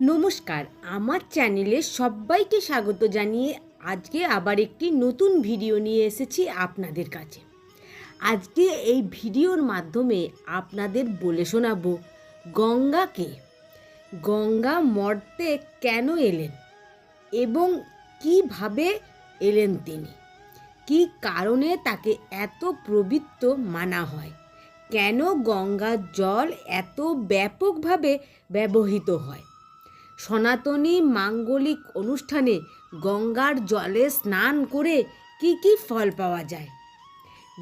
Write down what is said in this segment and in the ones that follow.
নমস্কার, আমার চ্যানেলে সবাইকে স্বাগত জানিয়ে আজকে আবার একটি নতুন ভিডিও নিয়ে এসেছি আপনাদের কাছে। আজকে এই ভিডিওর মাধ্যমে আপনাদের বলে শোনাবো, গঙ্গাকে। গঙ্গা মর্তে কেন এলেন এবং কীভাবে এলেন তিনি? কী কারণে তাকে এত পবিত্র মানা হয়? কেন গঙ্গার জল এত ব্যাপকভাবে ব্যবহৃত হয়? সনাতনী মাঙ্গলিক অনুষ্ঠানে গঙ্গার জলে স্নান করে কি কি ফল পাওয়া যায়?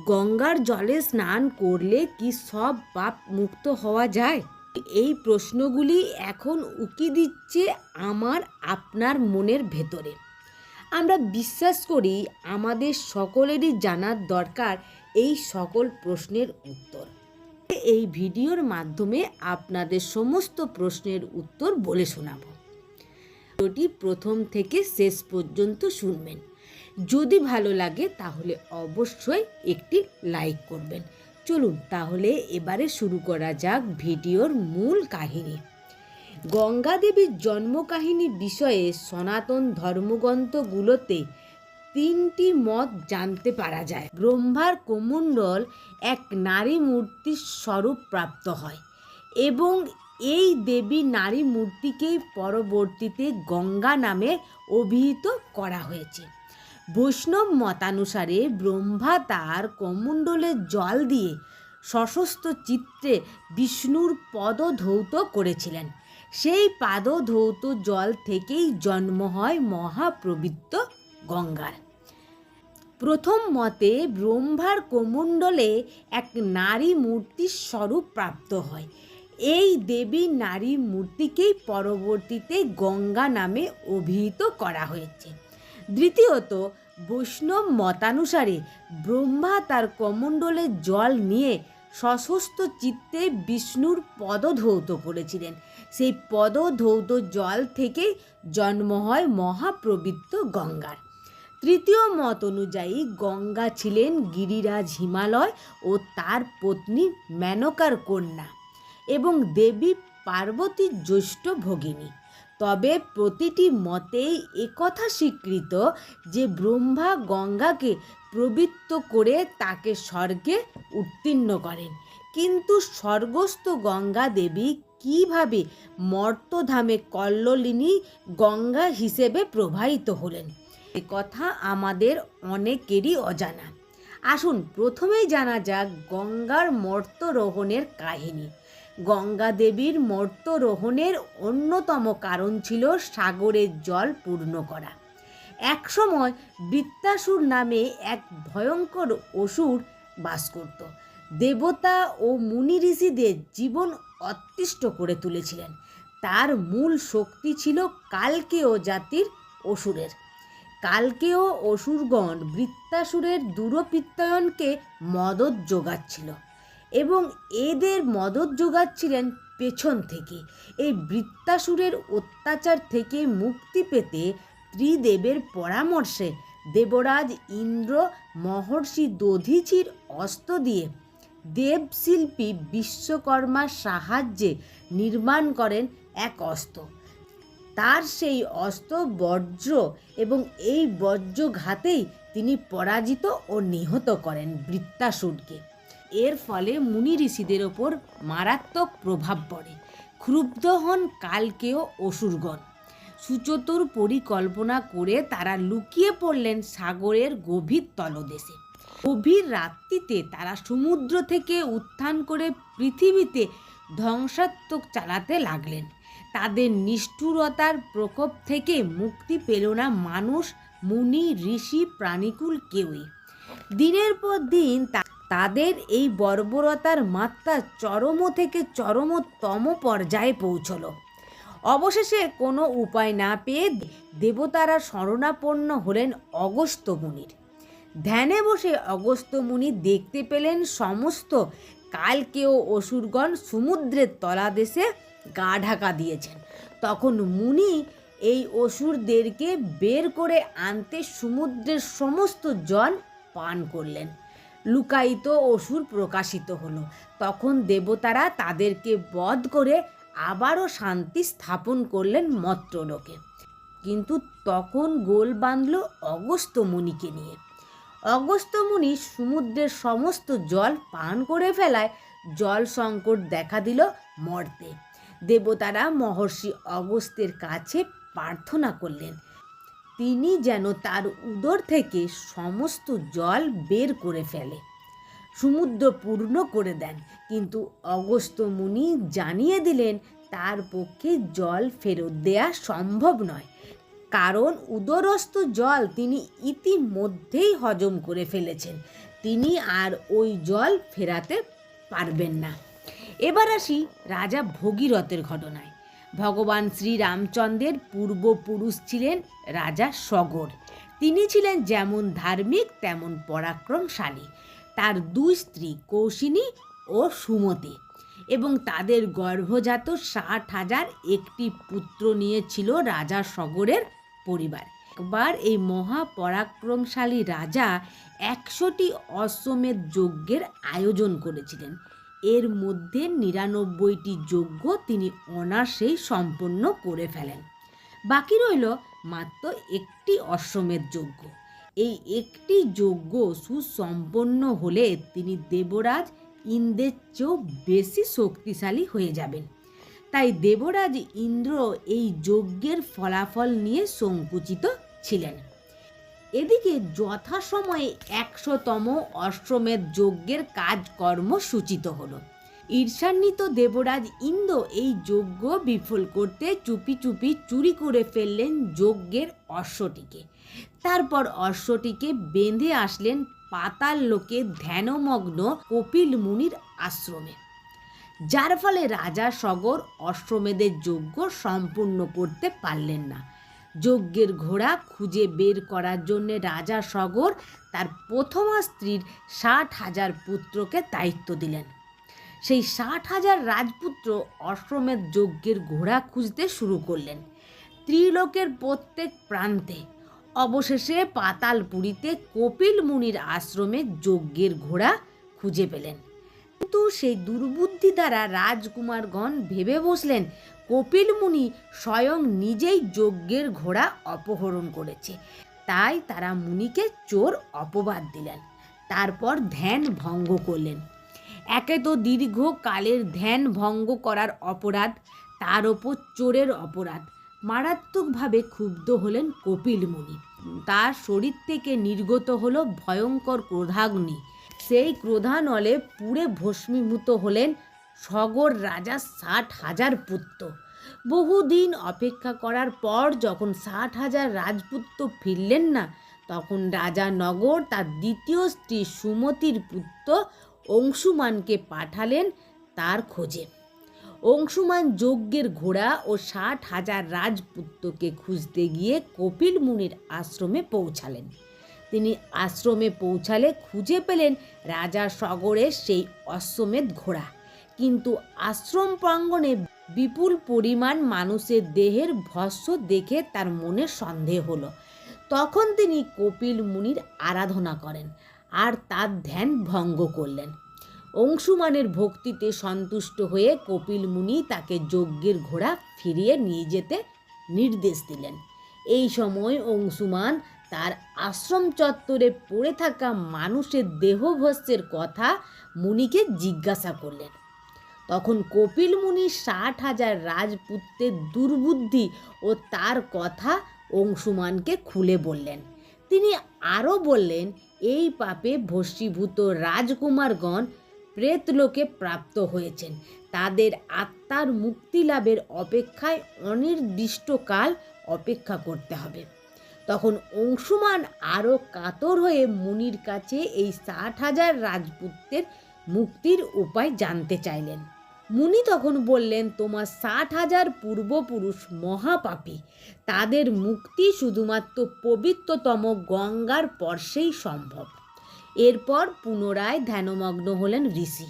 গঙ্গার জলে স্নান করলে কি সব পাপ মুক্ত হওয়া যায়? এই প্রশ্নগুলি এখন উকি দিচ্ছে আমার, আপনার মনের ভেতরে। আমরা বিশ্বাস করি আমাদের সকলেরই জানার দরকার এই সকল প্রশ্নের উত্তর। এই ভিডিওর মাধ্যমে আপনাদের সমস্ত প্রশ্নের উত্তর বলে শোনাব। ভিডিওটি প্রথম থেকে শেষ পর্যন্ত শুনবেন। যদি ভালো লাগে তাহলে অবশ্যই একটি লাইক করবেন। চলুন তাহলে এবারে শুরু করা যাক ভিডিওর মূল কাহিনী। গঙ্গা দেবীর জন্ম কাহিনী বিষয়ে সনাতন ধর্মগ্রন্থগুলোতে তিনটি মত জানতে পারা যায়। ব্রহ্মার কোমণ্ডল এক নারী মূর্তির স্বরূপ প্রাপ্ত হয় এবং এই দেবী নারী মূর্তিকেই পরবর্তীতে গঙ্গা নামে অভিহিত করা হয়েছে। বৈষ্ণব মতানুসারে ব্রহ্মা তার কমণ্ডলে জল দিয়ে সশস্ত্র চিত্রে বিষ্ণুর পদধৌত করেছিলেন। সেই পাদধৌত জল থেকেই জন্ম হয় মহাপ্রবৃত্ত গঙ্গার। প্রথম মতে ব্রহ্মার কোমণ্ডলে এক নারী মূর্তির স্বরূপ প্রাপ্ত হয়। এই দেবী নারী মূর্তিকেই পরবর্তীতে গঙ্গা নামে অভিহিত করা হয়েছে। দ্বিতীয়ত, বৈষ্ণব মতানুসারে ব্রহ্মা তার কমণ্ডলে জল নিয়ে সশস্ত্র চিত্তে বিষ্ণুর পদধৌত করেছিলেন। সেই পদধৌত জল থেকেই জন্ম হয় মহাপ্রবৃত্ত গঙ্গার। তৃতীয় মত অনুযায়ী গঙ্গা ছিলেন গিরিরাজ হিমালয় ও তার পত্নী মেনকার কন্যা এবং দেবী পার্বতীর জ্যৈষ্ঠ ভগিনী। তবে প্রতিটি মতেই একথা স্বীকৃত যে ব্রহ্মা গঙ্গাকে প্রবৃত্ত করে তাকে স্বর্গে উত্তীর্ণ করেন। কিন্তু স্বর্গস্থ গঙ্গা দেবী কীভাবে মর্তধামে কল্লোলিনী গঙ্গা হিসেবে প্রবাহিত হলেন? এ কথা আমাদের অনেকেরই অজানা। আসুন, প্রথমেই জানা যাক গঙ্গার মর্তরোহণের কাহিনী। গঙ্গা দেবীর মর্তরোহণের অন্যতম কারণ ছিল সাগরের জল পূর্ণ করা। একসময় বৃত্তাসুর নামে এক ভয়ঙ্কর অসুর বাস করত। দেবতা ও মুনি ঋষিদের জীবন অতিষ্ঠ করে তুলেছিলেন। তার মূল শক্তি ছিল কালকেয় জাতির অসুরের। কালকেয় অসুরগণ বৃত্তাসুরের দূরপিত্তায়নকে মদত যোগাচ্ছিল এবং এদের মদত যোগাচ্ছিলেন পেছন থেকে। এই বৃত্তাসুরের অত্যাচার থেকে মুক্তি পেতে ত্রিদেবের পরামর্শে দেবরাজ ইন্দ্র মহর্ষি দধিচির অস্ত্র দিয়ে দেবশিল্পী বিশ্বকর্মার সাহায্যে নির্মাণ করেন এক অস্ত্র। তার সেই অস্ত্র বজ্র এবং এই বজ্রঘাতেই তিনি পরাজিত ও নিহত করেন বৃত্তাসুরকে। এর ফলে মুনি ঋষিদের ওপর মারাত্মক প্রভাব পড়ে। ক্ষুব্ধ হন কালকেও অসুরগণ। সুচতুর পরিকল্পনা করে তারা লুকিয়ে পড়লেন সাগরের গভীর তলদেশে। গভীর রাত্রিতে তারা সমুদ্র থেকে উত্থান করে পৃথিবীতে ধ্বংসাত্মক চালাতে লাগলেন। তাদের নিষ্ঠুরতার প্রকোপ থেকে মুক্তি পেল না মানুষ, মুনি, ঋষি, প্রাণীকুল কেউই। দিনের পর দিন তাদের এই বর্বরতার মাত্রা চরম থেকে চরমতম পর্যায়ে পৌঁছলো। অবশেষে কোনো উপায় না পেয়ে দেবতারা শরণাপন্ন হলেন অগস্ত্য মুনির। ধ্যানে বসে অগস্ত্য মুনি দেখতে পেলেন সমস্ত কালকেও অসুরগণ সমুদ্রের তলাদেশে গা ঢাকা দিয়েছেন। তখন মুনি এই অসুরদেরকে বের করে আনতে সমুদ্রের সমস্ত জল পান করলেন। লুকায়িত অসুর প্রকাশিত হলো। তখন দেবতারা তাদেরকে বধ করে আবারও শান্তি স্থাপন করলেন মত্রলোকে। কিন্তু তখন গোল বাঁধল অগস্ত্য মুনিকে নিয়ে। অগস্ত্য মুনি সমুদ্রের সমস্ত জল পান করে ফেলায় জল সংকট দেখা দিল মর্তে। দেবতারা মহর্ষি অগস্ত্যের কাছে প্রার্থনা করলেন। তিনি যেন তার উদর থেকে সমস্ত জল বের করে ফেলে, সমুদ্র পূর্ণ করে দেন। কিন্তু অগস্ত্য মুনি জানিয়ে দিলেন, তার পক্ষে জল ফেরত দেয়া সম্ভব নয়। কারণ উদরস্থ জল তিনি ইতিমধ্যেই হজম করে ফেলেছেন। তিনি আর ওই জল ফেরাতে পারবেন না। এবার আসি রাজা ভগীরথের ঘটনায়। ভগবান শ্রীরামচন্দ্রের পূর্বপুরুষ ছিলেন রাজা সগর। তিনি ছিলেন যেমন ধার্মিক, তেমন পরাক্রমশালী। তার দুই স্ত্রী কৌশিনী ও সুমতি এবং তাদের গর্ভজাত ষাট হাজার একটি পুত্র নিয়েছিল রাজা সগরের পরিবার। একবার এই মহাপরাক্রমশালী রাজা একশোটি অশ্বমেধ যজ্ঞের আয়োজন করেছিলেন। এর মধ্যে নিরানব্বইটি যজ্ঞ তিনি অনার্সেই সম্পন্ন করে ফেলেন। বাকি রইল মাত্র একটি অশ্বমেধ যজ্ঞ। এই একটি যজ্ঞ সুসম্পন্ন হলে তিনি দেবরাজ ইন্দ্রের চেয়েও বেশি শক্তিশালী হয়ে যাবেন। তাই দেবরাজ ইন্দ্র এই যজ্ঞের ফলাফল নিয়ে সংকুচিত ছিলেন। এদিকে যথাসময়ে একশোতম অশ্বমেধ যজ্ঞের কাজকর্ম সূচিত হলো। ঈর্ষান্বিত দেবরাজ ইন্দ্র এই যজ্ঞ বিফল করতে চুপি চুপি চুরি করে ফেললেন যজ্ঞের অশ্বটিকে। তারপর অশ্বটিকে বেঁধে আসলেন পাতাল লোকে ধ্যানমগ্ন কপিল মুনির আশ্রমে। যার ফলে রাজা সগর অশ্বমেধের যজ্ঞ সম্পূর্ণ করতে পারলেন না। যজ্ঞের ঘোড়া খুঁজে বের করার জন্য রাজা সগর তার প্রথমা স্ত্রীর ষাট হাজার পুত্রকে দায়িত্ব দিলেন। সেই ষাট হাজার রাজপুত্র অশ্বমেধ যজ্ঞের ঘোড়া খুঁজতে শুরু করলেন। ত্রিলোকের প্রত্যেক প্রান্তে, অবশেষে পাতালপুরীতে কপিল মুনির আশ্রমে যজ্ঞের ঘোড়া খুঁজে পেলেন। কিন্তু সেই দুর্বুদ্ধি দ্বারা রাজকুমারগণ ভেবে বসলেন কপিল মুনি স্বয়ং নিজেই যজ্ঞের ঘোড়া অপহরণ করেছে। তাই তারা মুনিকে চোর অপবাদ দিলেন, তারপর ধ্যান ভঙ্গ করলেন। একে তো দীর্ঘ কালের ধ্যান ভঙ্গ করার অপরাধ, তার ওপর চোরের অপরাধ। মারাত্মকভাবে ক্ষুব্ধ হলেন কপিল মুনি। তার শরীর থেকে নির্গত হলো ভয়ঙ্কর ক্রোধাগ্নি। সেই ক্রোধানলে পুড়ে ভস্মীভূত হলেন সগর রাজা ষাট হাজার পুত্র। বহুদিন অপেক্ষা করার পর যখন ষাট হাজার রাজপুত্র ফিরলেন না, তখন রাজা নগর তার দ্বিতীয় স্ত্রী সুমতির পুত্র অংশুমানকে পাঠালেন তার খোঁজে। অংশুমান যজ্ঞের ঘোড়া ও ষাট হাজার রাজপুত্রকে খুঁজতে গিয়ে কপিল মুনির আশ্রমে পৌঁছালেন। তিনি আশ্রমে পৌঁছালে খুঁজে পেলেন রাজা সগরের সেই অশ্বমেধ ঘোড়া। কিন্তু আশ্রম প্রাঙ্গণে বিপুল পরিমাণ মানুষের দেহের ভস্য দেখে তার মনে সন্দেহ হলো। তখন তিনি কপিল মুনির আরাধনা করেন আর তার ধ্যান ভঙ্গ করলেন। অংশুমানের ভক্তিতে সন্তুষ্ট হয়ে কপিল মুনি তাকে যজ্ঞের ঘোড়া ফিরিয়ে নিয়ে যেতে নির্দেশ দিলেন। এই সময় অংশুমান তার আশ্রম চত্বরে পড়ে থাকা মানুষের দেহভস্যের কথা মুনিকে জিজ্ঞাসা করলেন। তখন কপিল মুনি ষাট হাজার রাজপুত্রের দুর্বুদ্ধি ও তার কথা অংশুমানকে খুলে বললেন। তিনি আরও বললেন, এই পাপে ভস্মীভূত রাজকুমারগণ প্রেতলোকে প্রাপ্ত হয়েছেন। তাদের আত্মার মুক্তি লাভের অপেক্ষায় অনির্দিষ্টকাল অপেক্ষা করতে হবে তখন অংশুমান আরও কাতর হয়ে মুনির কাছে এই ষাট হাজার রাজপুত্রের মুক্তির উপায় জানতে চাইলেন। মুনি তখন বললেন, তোমার ষাট হাজার পূর্বপুরুষ মহাপাপী। তাদের মুক্তি শুধুমাত্র পবিত্রতম গঙ্গার পর্শেই সম্ভব। এরপর পুনরায় ধ্যানমগ্ন হলেন ঋষি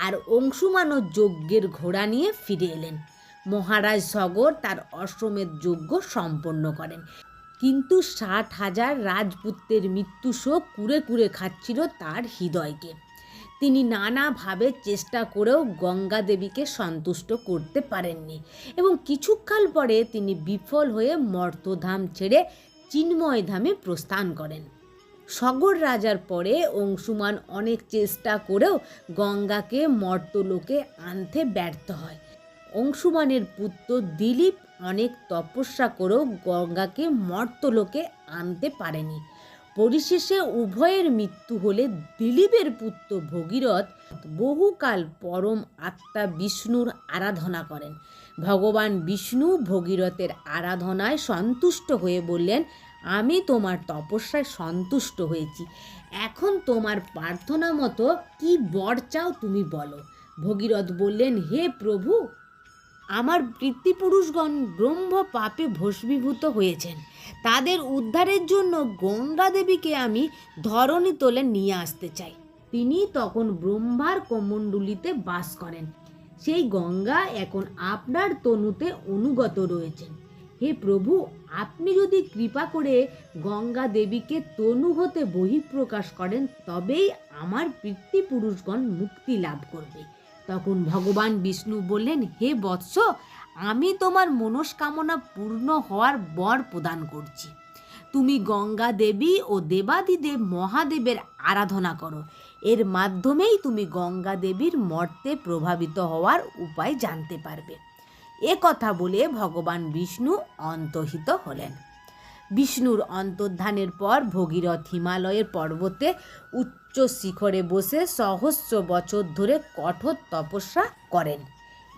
আর অংশুমানও যজ্ঞের ঘোড়া নিয়ে ফিরে এলেন। মহারাজ সগর তার অশ্বমেধ যজ্ঞ সম্পন্ন করেন। কিন্তু ষাট হাজার রাজপুত্রের মৃত্যু শোক কুরে কুরে খাচ্ছিল তার হৃদয়কে। তিনি নানাভাবে চেষ্টা করেও গঙ্গা দেবীকে সন্তুষ্ট করতে পারেননি এবং কিছুকাল পরে তিনি বিফল হয়ে মর্তধাম ছেড়ে চিন্ময় ধামে প্রস্থান করেন। সগর রাজার পরে অংশুমান অনেক চেষ্টা করেও গঙ্গাকে মর্তলোকে আনতে ব্যর্থ হয়। অংশুমানের পুত্র দিলীপ অনেক তপস্যা করেও গঙ্গাকে মর্তলোকে আনতে পারেনি। পরিশেষে উভয়ের মৃত্যু হলে দিলীপের পুত্র ভগীরথ বহুকাল পরম আত্মা বিষ্ণুর আরাধনা করেন। ভগবান বিষ্ণু ভগীরথের আরাধনায় সন্তুষ্ট হয়ে বললেন, আমি তোমার তপস্যায় সন্তুষ্ট হয়েছি। এখন তোমার প্রার্থনা মতো কি বর চাও তুমি বলো। ভগীরথ বললেন, হে প্রভু আমার পিতৃপুরুষগণ ব্রহ্ম পাপে ভস্মীভূত হয়েছেন। তাদের উদ্ধারের জন্য গঙ্গা দেবীকে আমি ধরণী তোলে নিয়ে আসতে চাই। তিনি তখন ব্রহ্মার কমণ্ডুলিতে বাস করেন। সেই গঙ্গা এখন আপনার তনুতে অনুগত রয়েছেন হে প্রভু, আপনি যদি কৃপা করে গঙ্গা দেবীকে তনু হতে বহিঃপ্রকাশ করেন, তবেই আমার পিতৃপুরুষগণ মুক্তি লাভ করবে। তখন ভগবান বিষ্ণু বললেন, হে বৎস, আমি তোমার মনস্কামনা পূর্ণ হওয়ার বর প্রদান করছি। তুমি গঙ্গা দেবী ও দেবাদিদেব মহাদেবের আরাধনা করো। এর মাধ্যমেই তুমি গঙ্গা দেবীর মর্তে প্রভাবিত হওয়ার উপায় জানতে পারবে। এ কথা বলে ভগবান বিষ্ণু অন্তহিত হলেন। বিষ্ণুর অন্তর্ধানের পর ভগীরথ হিমালয়ের পর্বতে উচ্চ শিখরে বসে সহস্র বছর ধরে কঠোর তপস্যা করেন।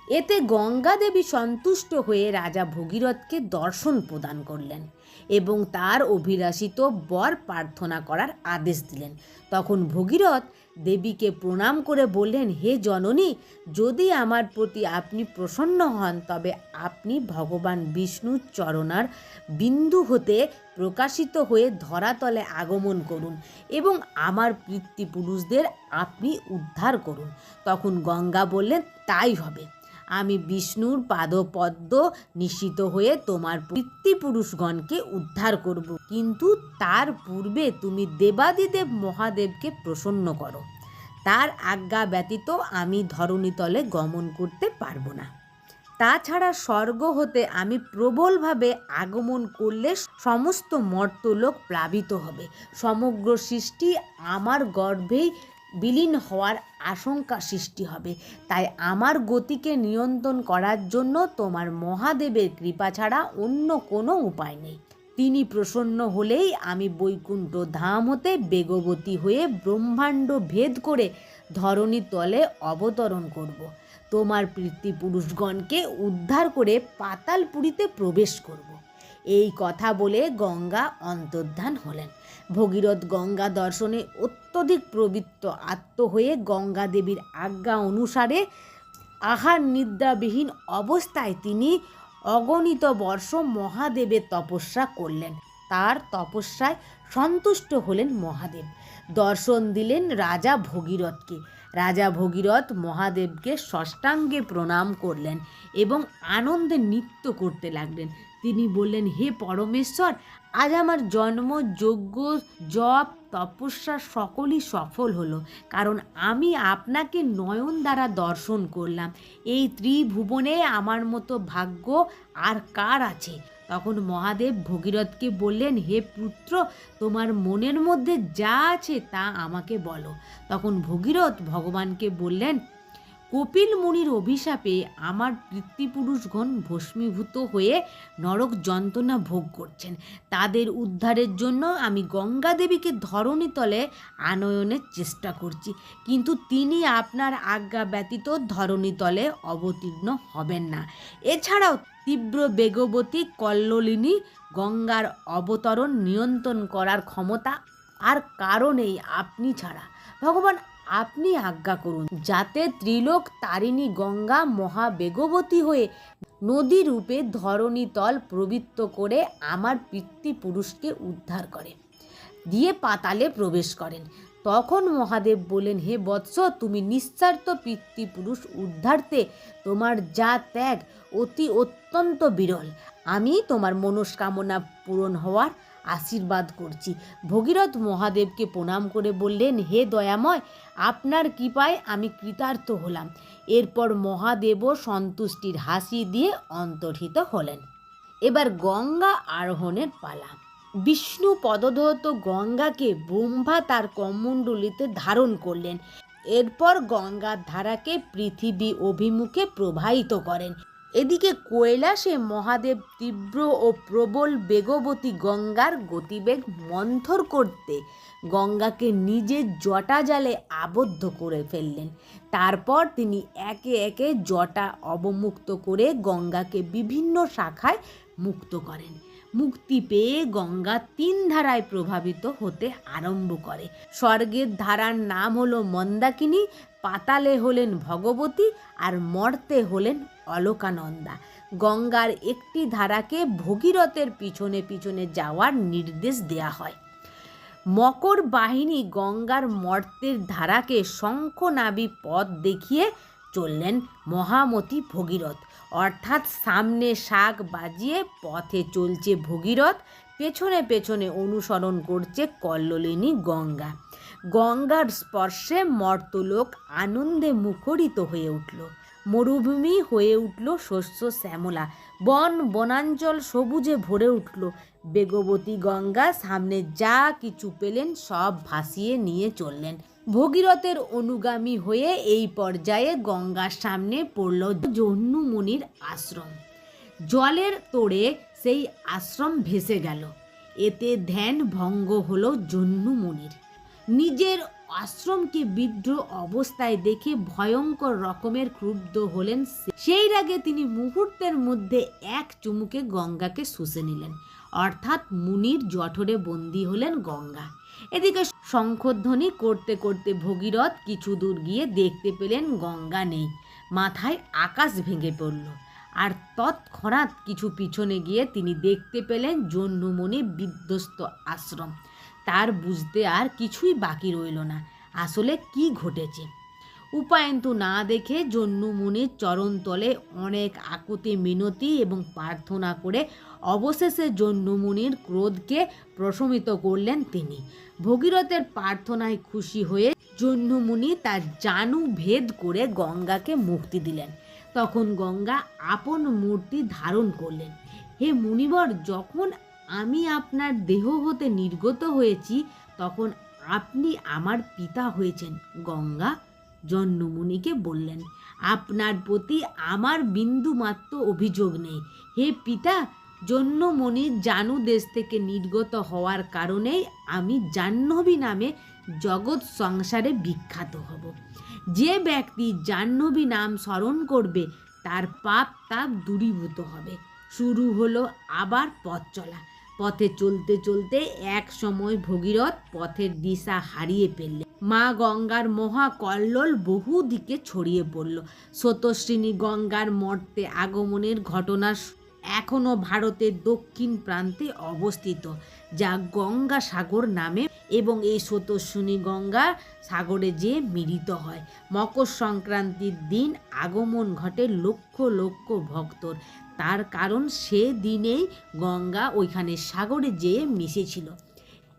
এতে গঙ্গা দেবী সন্তুষ্ট হয়ে রাজা ভগীরথকে দর্শন প্রদান করলেন এবং তার অভিলাষিত বর প্রার্থনা করার আদেশ দিলেন। তখন ভগীরথ দেবীকে প্রণাম করে বললেন, হে জননী, যদি আমার প্রতি আপনি প্রসন্ন হন, তবে আপনি ভগবান বিষ্ণুর চরণার বিন্দু হতে প্রকাশিত হয়ে ধরাতলে আগমন করুন এবং আমার পিতৃপুরুষদের আপনি উদ্ধার করুন। তখন গঙ্গা বললেন, তাই হবে। আমি বিষ্ণুর পাদপদ্ম নিশ্চিত হয়ে তোমার পিতৃপুরুষগণকে উদ্ধার করব। কিন্তু তার পূর্বে তুমি দেবাদিদেব মহাদেবকে প্রসন্ন করো। তার আজ্ঞা ব্যতীত আমি ধরণীতলে গমন করতে পারব না। তাছাড়া স্বর্গ হতে আমি প্রবলভাবে আগমন করলে সমস্ত মর্তলোক প্লাবিত হবে। সমগ্র সৃষ্টি আমার গর্ভেই বিলীন হওয়ার আশঙ্কা সৃষ্টি হবে তাই আমার গতিকে নিয়ন্ত্রণ করার জন্য তোমার মহাদেবের কৃপা ছাড়া অন্য কোনো উপায় নেই তিনি প্রসন্ন হলেই আমি বৈকুণ্ঠ ধাম হতে বেগবতী হয়ে ব্রহ্মাণ্ড ভেদ করে ধরণী তলে অবতরণ করব। তোমার পিতৃপুরুষগণকে উদ্ধার করে পাতালপুরীতে প্রবেশ করব। এই কথা বলে গঙ্গা অন্তর্ধান হলেন ভগীরথ গঙ্গা দর্শনে অত্যধিক প্রবৃত্ত, আত্ম হয়ে গঙ্গা দেবীর আজ্ঞা অনুসারে আহার নিদ্রাবিহীন অবস্থায় তিনি অগণিত বর্ষ মহাদেবের তপস্যা করলেন। তার তপস্যায় সন্তুষ্ট হলেন মহাদেব। দর্শন দিলেন রাজা ভগীরথকে। রাজা ভগীরথ মহাদেবকে ষষ্ঠাঙ্গে প্রণাম করলেন এবং আনন্দে নৃত্য করতে লাগলেন। তিনি বললেন, হে পরমেশ্বর আজ আমার জন্ম, যজ্ঞ, জপ, তপস্যা সকলই সফল হলো। কারণ আমি আপনাকে নয়ন দ্বারা দর্শন করলাম। এই ত্রিভুবনে আমার মতো ভাগ্য আর কার আছে? তখন মহাদেব ভগীরথকে বললেন, হে পুত্র, তোমার মনের মধ্যে যা আছে তা আমাকে বলো। তখন ভগীরথ ভগবানকে বললেন কপিল মুনির অভিশাপে আমার পিতৃপুরুষগণ ভস্মীভূত হয়ে নরক যন্ত্রণা ভোগ করছেন। তাদের উদ্ধারের জন্য আমি গঙ্গা দেবীকে ধরণীতলে আনয়নের চেষ্টা করছি। কিন্তু তিনি আপনার আজ্ঞা ব্যতীত ধরণীতলে অবতীর্ণ হবেন না। এছাড়াও তীব্র বেগবতী কল্লোলিনী গঙ্গার অবতরণ নিয়ন্ত্রণ করার ক্ষমতা আর কারণেই আপনি ছাড়া। ভগবান আপনি আজ্ঞা করুন, যাতে ত্রিলোক তারিণী গঙ্গা মহাবেগবতী হয়ে নদী রূপে ধরণীতল প্রবৃত্ত করে আমার পিতৃপুরুষকে উদ্ধার করে, দিয়ে পাতালে প্রবেশ করেন। তখন মহাদেব বলেন হে বৎস, তুমি নিঃস্বার্থ পিতৃপুরুষ উদ্ধারতে তোমার যা ত্যাগ অতি অত্যন্ত বিরল। আমি তোমার মনস্কামনা পূরণ হওয়ার আশীর্বাদ করছি। ভগীরথ মহাদেবকে প্রণাম করে বললেন, হে দয়াময়, আপনার কৃপায় আমি কৃতার্থ হলাম। এরপর মহাদেবও সন্তুষ্টির হাসি দিয়ে অন্তর্হিত হলেন। এবার গঙ্গা আরোহণের পালা। বিষ্ণু পদধৌত গঙ্গাকে ব্রহ্মা তার কমণ্ডলিতে ধারণ করলেন। এরপর গঙ্গার ধারাকে পৃথিবী অভিমুখে প্রবাহিত করেন। এদিকে কৈলাসে মহাদেব তীব্র ও প্রবল বেগবতী গঙ্গার গতিবেগ মন্থর করতে গঙ্গাকে নিজের জটা জালে আবদ্ধ করে ফেললেন। তারপর তিনি একে একে জটা অবমুক্ত করে গঙ্গাকে বিভিন্ন শাখায় মুক্ত করেন। মুক্তি পেয়ে গঙ্গা তিন ধারায় প্রভাবিত হতে আরম্ভ করে। স্বর্গের ধারার নাম হলো মন্দাকিনী পাতালে হলেন ভগবতী আর মর্তে হলেন অলোকানন্দা। গঙ্গার একটি ধারাকে ভগীরথের পিছনে পিছনে যাওয়ার নির্দেশ দেয়া হয়। মকর বাহিনী গঙ্গার মর্তের ধারাকে শঙ্খনাবী পথ দেখিয়ে চললেন মহামতি ভগীরথ। অর্থাৎ সামনে শাক বাজিয়ে পথে চলছে ভগীরথ, পেছনে পেছনে অনুসরণ করছে কল্লোলিনী গঙ্গা। গঙ্গার স্পর্শে মর্তলোক আনন্দে মুখরিত হয়ে উঠল। মরুভূমি হয়ে উঠল শস্য শ্যামলা। বন বনাঞ্চল সবুজে ভরে উঠল। বেগবতী গঙ্গা সামনে যা কিছু পেলেন সব ভাসিয়ে নিয়ে চললেন। ভগীরথের অনুগামী হয়ে এই পর্যায়ে গঙ্গার সামনে পড়ল জহ্নুমুনির আশ্রম। জলের তোড়ে সেই আশ্রম ভেসে গেল। এতে ধ্যান ভঙ্গ হলো জহ্নুমুনির। নিজের আশ্রমকে বিদ্রোহ অবস্থায় দেখে ভয়ঙ্কর রকমের ক্রুদ্ধ হলেন সেই রাগে তিনি মুহূর্তের মধ্যে এক চুমুকে গঙ্গাকে শুষে নিলেন। অর্থাৎ মুনির জঠরে বন্দী হলেন গঙ্গা। এদিকে শঙ্খধ্বনি করতে করতে ভগীরথ কিছু দূর গিয়ে দেখতে পেলেন গঙ্গা নেই। মাথায় আকাশ ভেঙে পড়ল। আর তৎক্ষণাৎ কিছু পিছনে গিয়ে তিনি দেখতে পেলেন জন্যমণি বিধ্বস্ত আশ্রম। তার বুঝতে আর কিছুই বাকি রইল না। আসলে কি ঘটেছে? উপায়ন্তু না দেখে জন্যমুনির চরণতলে অনেক আকুতি, মিনতি এবং প্রার্থনা করে অবশেষে জন্যমুনির ক্রোধকে প্রশমিত করলেন তিনি। ভগীরথের প্রার্থনায় খুশি হয়ে জন্যমুনি তার জানু ভেদ করে গঙ্গাকে মুক্তি দিলেন। তখন গঙ্গা আপন মূর্তি ধারণ করলেন। হে মুনিবর, যখন আমি আপনার দেহ হতে নির্গত হয়েছি, তখন আপনি আমার পিতা হয়েছেন, গঙ্গা। জন্মমুনিকে বললেন, আপনার প্রতি আমার বিন্দু মাত্র অভিযোগ নেই। হে পিতা জন্মমণির জানু দেশ থেকে নির্গত হওয়ার কারণেই আমি জাহ্নবী নামে জগৎ সংসারে বিখ্যাত হব। যে ব্যক্তি জাহ্নবী নাম স্মরণ করবে, তার পাপ তাপ দূরীভূত হবে। শুরু হলো আবার পথ চলা। পথে চলতে চলতে এক সময় ভগীরথ পথের দিশা হারিয়ে ফেললেন। মা গঙ্গার মহা কল্লোল বহু দিকে ছড়িয়ে পড়ল। স্রোতস্বিনী গঙ্গার মর্তে আগমনের ঘটনা এখনও ভারতের দক্ষিণ প্রান্তে অবস্থিত, যা গঙ্গা সাগর নামে এবং এই স্রোতস্বিনী গঙ্গা সাগরে যে মিলিত হয়। মকর সংক্রান্তির দিন আগমন ঘটে লক্ষ লক্ষ ভক্তর। তার কারণ সে দিনেই গঙ্গা ওইখানে সাগরে যেয়ে মিশেছিল।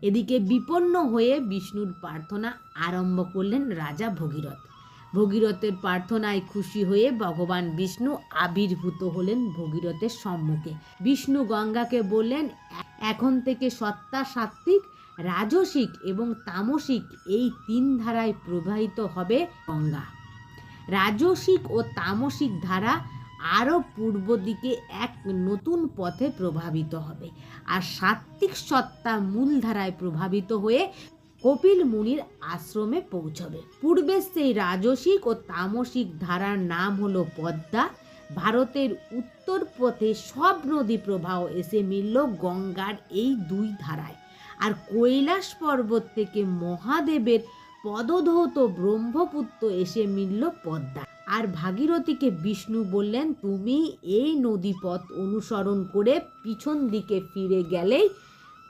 এদিকে বিপন্ন হয়ে বিষ্ণুর প্রার্থনা আরম্ভ করলেন রাজা ভগীরথ। ভগীরথের প্রার্থনায় খুশি হয়ে ভগবান বিষ্ণু আবির্ভূত হলেন ভগীরথের সম্মুখে। বিষ্ণু গঙ্গাকে বললেন, এখন থেকে সত্তা সাত্ত্বিক, রাজসিক এবং তামসিক এই তিন ধারায় প্রবাহিত হবে গঙ্গা। রাজসিক ও তামসিক ধারা আরও পূর্ব দিকে এক নতুন পথে প্রভাবিত হবে। আর সাত্ত্বিক সত্তা মূলধারায় প্রভাবিত হয়ে কপিল মুনির আশ্রমে পৌঁছবে। পূর্বে সেই রাজসিক ও তামসিক ধারার নাম হলো পদ্মা। ভারতের উত্তর পথে সব নদী প্রবাহ এসে মিলল গঙ্গার এই দুই ধারায়। আর কৈলাস পর্বত থেকে মহাদেবের পদধৌত ব্রহ্মপুত্র এসে মিলল পদ্মা। আর ভাগীরথীকে বিষ্ণু বললেন, তুমি এই নদীপথ অনুসরণ করে পিছন দিকে ফিরে গেলেই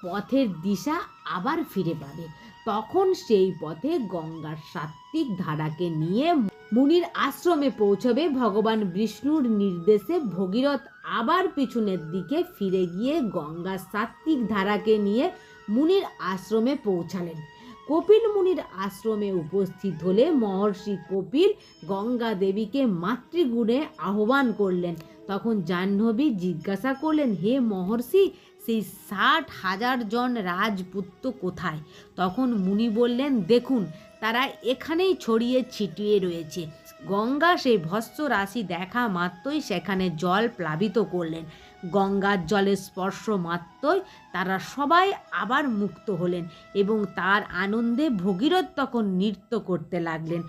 পথের দিশা আবার ফিরে পাবে। তখন সেই পথে গঙ্গার সাত্ত্বিক ধারাকে নিয়ে মুনির আশ্রমে পৌঁছবে। ভগবান বিষ্ণুর নির্দেশে ভগীরথ আবার পিছনের দিকে ফিরে গিয়ে গঙ্গার সাত্বিক ধারাকে নিয়ে মুনির আশ্রমে পৌঁছালেন। কপিল মুনির আশ্রমে উপস্থিত হলে মহর্ষি কপিল গঙ্গা দেবীকে মাতৃগুণে আহ্বান করলেন। তখন জাহ্নবী জিজ্ঞাসা করলেন, হে মহর্ষি, সেই ষাট হাজার জন রাজপুত্র কোথায়? তখন মুনি বললেন, দেখুন, তারা এখানেই ছড়িয়ে ছিটিয়ে রয়েছে। গঙ্গা সেই ভস্য রাশি দেখা মাত্রই সেখানে জল প্লাবিত করলেন। গঙ্গার জলের স্পর্শ মাত্রই তারা সবাই আবার মুক্ত হলেন এবং তার আনন্দে ভগীরথ তখন নৃত্য করতে লাগলেন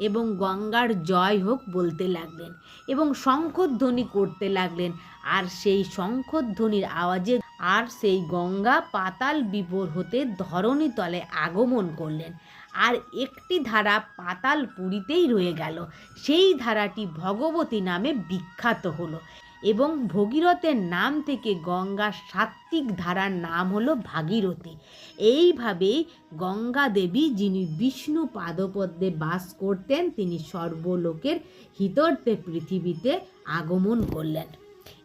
এবং গঙ্গার জয় হোক বলতে লাগলেন এবং শঙ্খধ্বনি করতে লাগলেন। আর সেই শঙ্খধ্বনির আওয়াজে আর সেই গঙ্গা পাতাল বিভোর হতে ধরণী তলে আগমন করলেন। আর একটি ধারা পাতাল পুরীতেই রয়ে গেল। সেই ধারাটি ভগবতী নামে বিখ্যাত হলো। এবং ভগীরথের নাম থেকে গঙ্গার সাত্ত্বিক ধারার নাম হলো ভাগীরথী। এইভাবেই গঙ্গা দেবী যিনি বিষ্ণু পাদপদ্মে বাস করতেন, তিনি সর্বলোকের হিতর্থে পৃথিবীতে আগমন করলেন।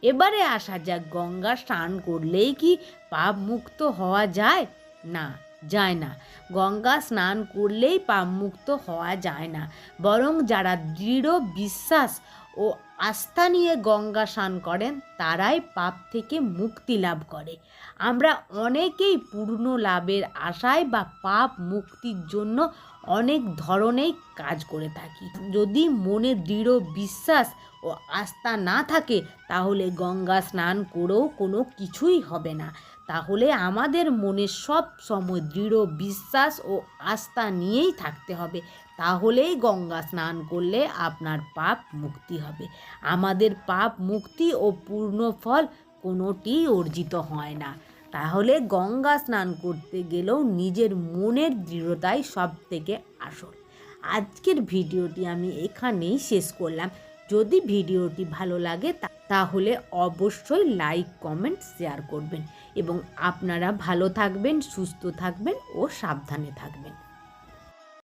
এবারে আসা যাক, গঙ্গা স্নান করলেই কি পাপ মুক্ত হওয়া যায়? না যায় না। গঙ্গা স্নান করলেই পাপ মুক্ত হওয়া যায় না। বরং যারা দৃঢ় বিশ্বাস ও আস্থা নিয়ে গঙ্গা স্নান করেন, তারাই পাপ থেকে মুক্তি লাভ করে। আমরা অনেকেই পূর্ণ লাভের আশায় বা পাপ মুক্তির জন্য অনেক ধরনের কাজ করে থাকি। যদি মনে দৃঢ় বিশ্বাস ও আস্থা না থাকে, তাহলে গঙ্গা স্নান করেও কোনো কিছুই হবে না। তাহলে আমাদের মনে সব সময় দৃঢ় বিশ্বাস ও আস্থা নিয়েই থাকতে হবে। তাহলেই গঙ্গা স্নান করলে আপনার পাপ মুক্তি হবে। আমাদের পাপ মুক্তি ও পূর্ণ ফল কোনোটি অর্জিত হয় না। তাহলে গঙ্গা স্নান করতে গেলেও নিজের মনের দৃঢ়তাই সব থেকে আসল। আজকের ভিডিওটি আমি এখানেই শেষ করলাম। যদি ভিডিওটি ভালো লাগে তা- তাহলে অবশ্যই লাইক কমেন্ট শেয়ার করবেন। এবং আপনারা ভালো থাকবেন, সুস্থ থাকবেন ও সাবধানে থাকবেন।